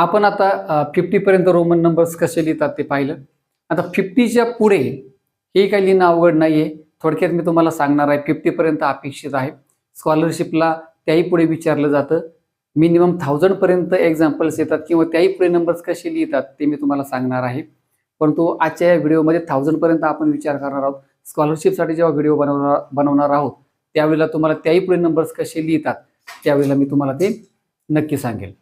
आपण आता फिफ्टीपर्यंत Roman numbers कसे लिहितात ते पाहिलं. आता फिफ्टीच्या पुढे हे काही लिहिणं अवघड नाही आहे थोडक्यात मी तुम्हाला सांगणार आहे फिफ्टीपर्यंत अपेक्षित आहे. स्कॉलरशिपला त्याही पुढे विचारलं जातं. मिनिमम थाउजंडपर्यंत एक्झाम्पल्स येतात किंवा त्याही पुढे नंबर्स कसे लिहितात ते मी तुम्हाला सांगणार आहे. परंतु आजच्या या व्हिडिओमध्ये थाउजंडपर्यंत आपण विचार करणार आहोत. स्कॉलरशिपसाठी जेव्हा व्हिडिओ बनवणार बनवणार आहोत त्यावेळेला तुम्हाला त्याही पुढे नंबर्स कसे लिहितात त्यावेळेला मी तुम्हाला ते नक्की सांगेल.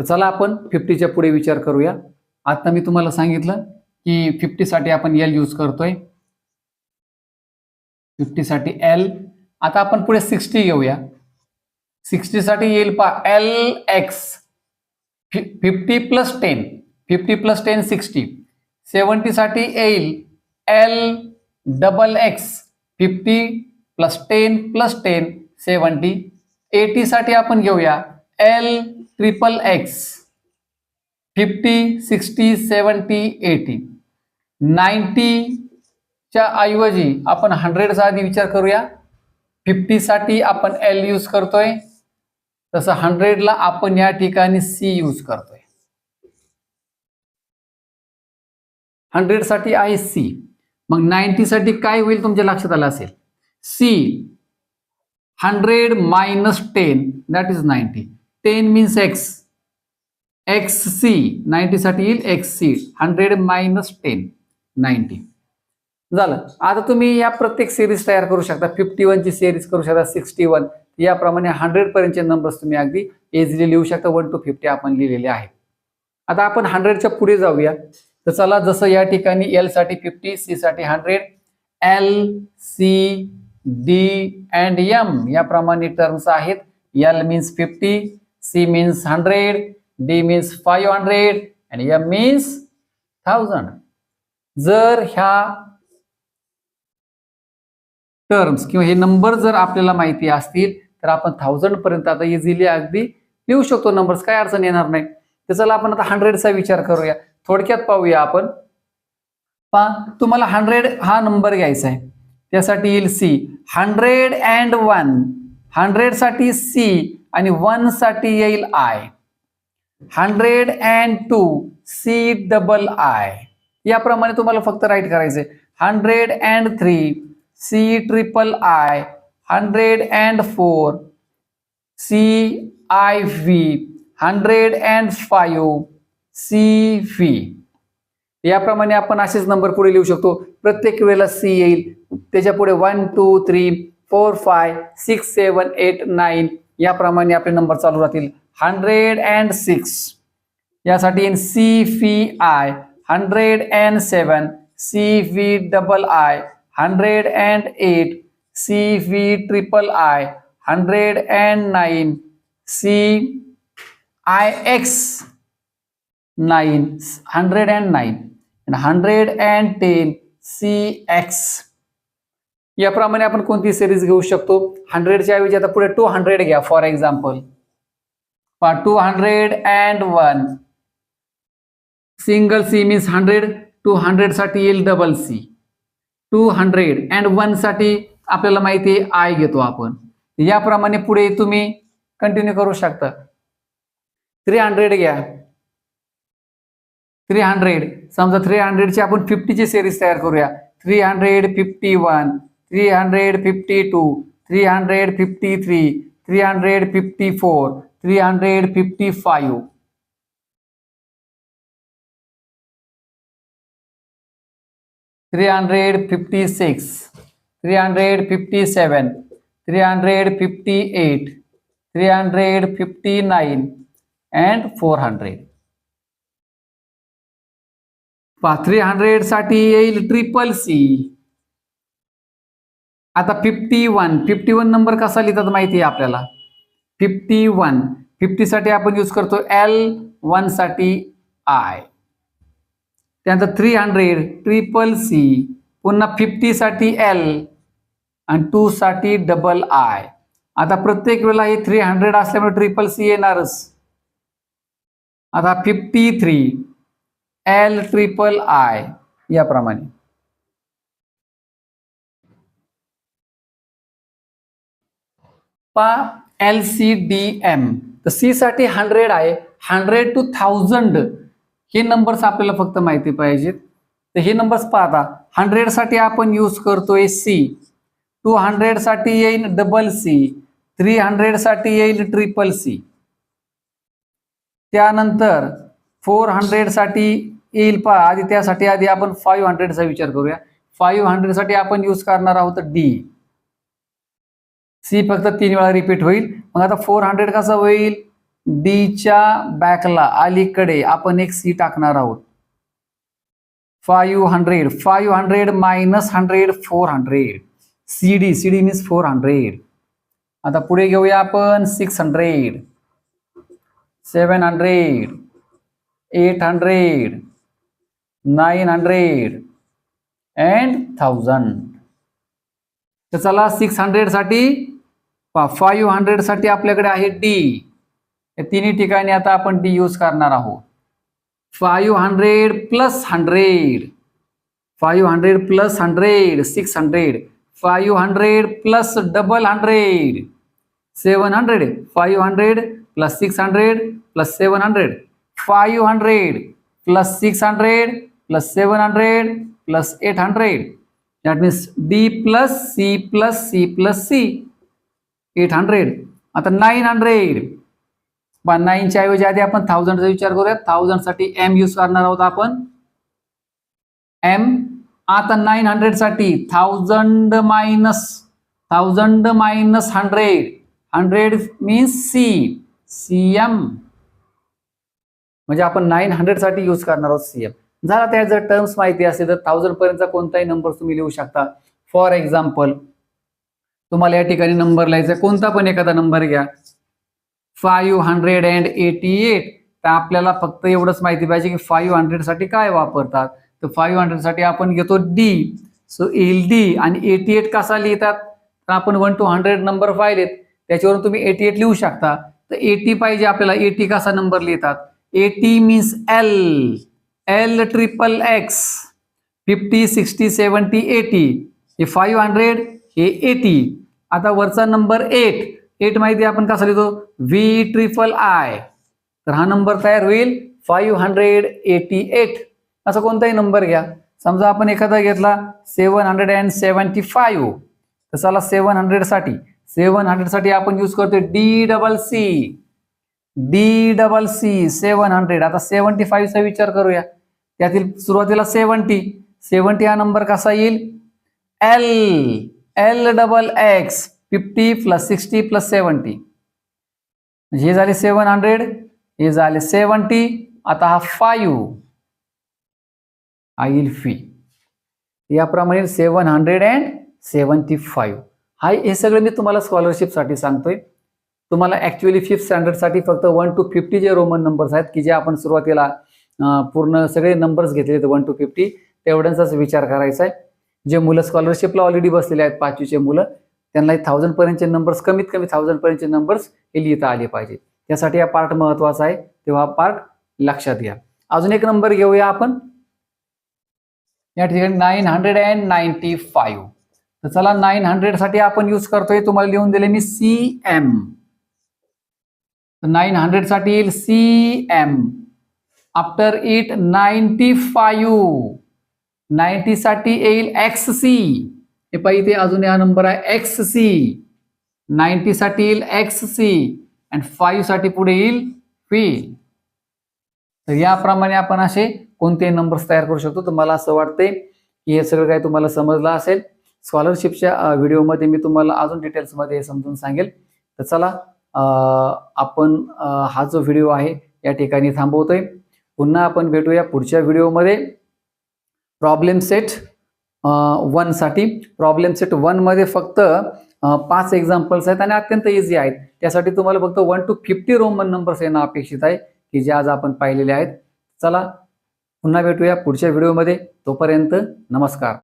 तर चला आपण फिफ्टीच्या पुढे विचार करूया. आता मी तुम्हाला सांगितलं की फिफ्टीसाठी आपण एल यूज करतोय. फिफ्टीसाठी एल आता आपण पुढे सिक्स्टी घेऊया सिक्स्टीसाठी येईल पा L X fifty plus ten fifty plus ten sixty. सेवन्टीसाठी येईल L double X fifty plus ten plus ten seventy. एटीसाठी आपण घेऊया L triple X fifty sixty seventy eighty नाईन्टीच्या ऐवजी आपण हंड्रेडचा आधी विचार करूया. फिफ्टीसाठी आपण एल यूज करतोय. तसं हंड्रेडला आपण या ठिकाणी सी यूज करतोय. हंड्रेडसाठी आहे सी मग नाईन्टीसाठी काय होईल तुमच्या लक्षात आलं असेल? C hundred minus ten that is ninety ten means X X C नाईन्टीसाठी येईल X C hundred minus ten ninety झालं. आता तुम्ही या प्रत्येक सिरीज तयार करू शकता. फिफ्टी वनची सिरीज करू शकता सिक्स्टी वन याप्रमाणे हंड्रेडपर्यंतचे नंबर्स तुम्ही अगदी इझिली लिहू शकता. वन टू फिफ्टी आपण लिहिलेले आहे. आता आपण हंड्रेडच्या पुढे जाऊया. तर चला जसं या ठिकाणी एलसाठी फिफ्टी सी साठी hundred L C D and M याप्रमाणे टर्म्स आहेत. L means fifty C means hundred D means five hundred M means means thousand जर ह्या टर्म्स किंवा हे नंबर जर आपल्याला माहिती असतील तर आपण थाउजंड पर्यंत आता इझिली अगदी लिहू शकतो. नंबर्स काय अडचण येणार नाही. तर चला आपण आता हंड्रेडचा विचार करूया. थोडक्यात पाहूया आपण. पा तुम्हाला हंड्रेड हा नंबर घ्यायचा आहे. त्यासाठी येईल सी हंड्रेड अँड वन हंड्रेडसाठी सी आणि वनसाठी येईल I hundred and two C double I याप्रमाणे तुम्हाला फक्त राईट करायचे hundred and three C triple I hundred and four C I V hundred and five C V याप्रमाणे आपण असेच नंबर पुढे लिहू शकतो. प्रत्येक वेळेला सी येईल. त्याच्या पुढे one two three four five six seven eight nine याप्रमाणे आपले नंबर चालू राहतील. Hundred and six. यासाठी येईल C V I. Hundred and seven. C V double I. Hundred and eight. C V triple I. Hundred and nine. C I X. Nine. Hundred and nine. Hundred and ten. C X. याप्रमाणे आपण कोणती series घेऊ शकतो? हंड्रेडच्या ऐवजी आता पुढे two hundred घ्या for example two hundred and one single C means hundred two हंड्रेडसाठी येईल double C two hundred and वनसाठी आपल्याला माहिती आहे आय घेतो आपण. याप्रमाणे पुढे तुम्ही कंटिन्यू करू शकता. थ्री हंड्रेड घ्या. थ्री हंड्रेड समजा थ्री हंड्रेडची आपण फिफ्टीची सिरीज तयार करूया. Three hundred fifty one three hundred fifty two three hundred fifty three three hundred fifty four three hundred fifty five three hundred fifty six three hundred fifty seven three hundred fifty eight three hundred fifty nine and four hundred पहा three hundred साठी येईल triple C आता fifty one fifty one number कसा लिहितात माहिती आहे आपल्याला? Fifty one फिफ्टीसाठी आपण यूज करतो एल वनसाठी आय त्यानंतर थ्री हंड्रेड ट्रिपल सी पुन्हा फिफ्टीसाठी एल आणि टूसाठी डबल आय आता प्रत्येक वेळेला हे थ्री हंड्रेड असल्यामुळे ट्रिपल सी येणारच. आता fifty three L triple I याप्रमाणे. पा एल सी डी एम तर सी साठी हंड्रेड आहे. हंड्रेड टू थाउजंड हे नंबर्स आपल्याला फक्त माहिती पाहिजेत. तर हे नंबर्स पाहता. हंड्रेडसाठी आपण यूज करतोय सी टू हंड्रेडसाठी येईल डबल सी थ्री हंड्रेडसाठी येईल ट्रिपल सी त्यानंतर फोर हंड्रेडसाठी येईल पहा. आधी त्यासाठी आधी आपण फाईव्ह हंड्रेडचा विचार करूया. फाईव्ह हंड्रेडसाठी आपण यूज करणार आहोत डी सी फक्त तीन वेळा रिपीट होईल. मग आता फोर हंड्रेड कसं होईल? डीच्या बॅकला अलीकडे आपण एक सी टाकणार आहोत. Five hundred five hundred minus hundred four hundred C D C D means four hundred आता पुढे घेऊया आपण six hundred seven hundred eight hundred nine hundred and thousand तर चला सिक्स हंड्रेडसाठी फाईव्ह हंड्रेडसाठी आपल्याकडे आहे डी या तिन्ही ठिकाणी आता आपण डी यूज करणार आहोत. Five hundred plus hundred five hundred plus hundred six hundred five hundred plus double hundred seven hundred five hundred plus six hundred plus seven hundred five hundred plus six hundred plus seven hundred plus eight hundred that means D plus C plus C plus C eight hundred आता nine hundred पण नाईनच्या ऐवजी आधी आपण थाउजंडचा विचार करूया. थाउजंडसाठी M use करणार आहोत आपण. एम आता nine हंड्रेडसाठी thousand minus thousand minus hundred hundred means C C M म्हणजे आपण नाईन हंड्रेडसाठी यूज करणार आहोत सी एम जरा त्या जर टर्म्स माहिती असेल तर थाउजंड पर्यंतचा कोणताही नंबर तुम्ही लिहू शकता. फॉर एक्झाम्पल तुम्हाला या ठिकाणी नंबर लिहायचा कोणता पण एखादा नंबर घ्या. Five hundred and eighty eight तर आपल्याला फक्त एवढंच माहिती पाहिजे की फाईव्ह हंड्रेडसाठी काय वापरतात. तर फाईव्ह हंड्रेडसाठी आपण घेतो डी सो एल डी आणि एटी एट कसा लिहितात? तर आपण वन टू हंड्रेड नंबर पाहिलेत त्याच्यावरून तुम्ही एटी एट लिहू शकता. तर एटी पाहिजे आपल्याला. एटी कसा नंबर लिहितात? Eighty means L L triple X fifty sixty seventy eighty हे फाईव्ह हंड्रेड हे एटी आता वरचा नंबर एट एट माहिती आपण कसा लिहितो? व्ही ट्रिपल आय तर हा नंबर तयार होईल फाईव्ह हंड्रेड एटी एट असा कोणताही नंबर घ्या. समजा आपण एखादा घेतला seven hundred and seventy five तर चला सेवन हंड्रेडसाठी सेवन हंड्रेडसाठी आपण यूज करतोय D double C D double C seven hundred आता सेवन्टी फाईव्हचा विचार करूया. त्यातील सुरुवातीला सेवन्टी सेवन्टी हा नंबर कसा येईल? L L double X fifty plus sixty plus seventy हे झाले सेवन हंड्रेड हे झाले सेवन्टी आता हा फाईव्ह हा येईल फी याप्रमाणे seven hundred and seventy five हा हे सगळं मी तुम्हाला स्कॉलरशिपसाठी सांगतोय. तुम्हाला ॲक्च्युअली फिफ्थ स्टँडर्डसाठी फक्त वन टू फिफ्टी जे रोमन नंबर्स आहेत की जे आपण सुरुवातीला पूर्ण सगळे नंबर्स घेतले वन टू फिफ्टी तेवढ्यांचाच विचार करायचा आहे. जे मुलं स्कॉलरशिपला ऑलरेडी बसलेले आहेत पाचवीचे मुलं त्यांना थाउजंड पर्यंतचे नंबर्स कमीत कमी थाउजंड पर्यंतचे नंबर्स हे लिहिता आले पाहिजे. त्यासाठी हा पार्ट महत्त्वाचा आहे. तेव्हा पार्ट लक्षात घ्या. अजून एक नंबर घेऊया आपण. या ठिकाणी nine hundred and ninety five तर चला नाईन हंड्रेडसाठी आपण यूज करतोय. तुम्हाला लिहून दिले मी सी एम नाईन हंड्रेडसाठी येईल C M after it ninety five ninety साठी येईल एक्स सी हे पाहिजे इथे अजून हा नंबर आहे. एक्स सी नाईन्टी साठी येईल एक्स सी अँड फाईव्हसाठी पुढे येईल पी तर याप्रमाणे आपण असे कोणतेही नंबर्स तयार करू शकतो. तुम्हाला असं वाटते की हे सगळं काही तुम्हाला समजलं असेल. स्कॉलरशिपच्या व्हिडिओमध्ये मी तुम्हाला अजून डिटेल्समध्ये हे समजून सांगेल. तर चला आपण हा जो व्हिडिओ आहे या ठिकाणी थांबवतोय. पुन्हा आपण भेटूया पुढच्या व्हिडिओमध्ये. प्रॉब्लेम सेट वनसाठी प्रॉब्लेम सेट वनमध्ये फक्त पाच एक्झाम्पल्स आहेत आणि अत्यंत इझी आहेत. त्यासाठी तुम्हाला फक्त one two fifty Roman numbers येणं अपेक्षित आहे की जे आज आपण पाहिलेले आहेत. चला पुन्हा भेटूया पुढच्या व्हिडिओमध्ये. तोपर्यंत नमस्कार.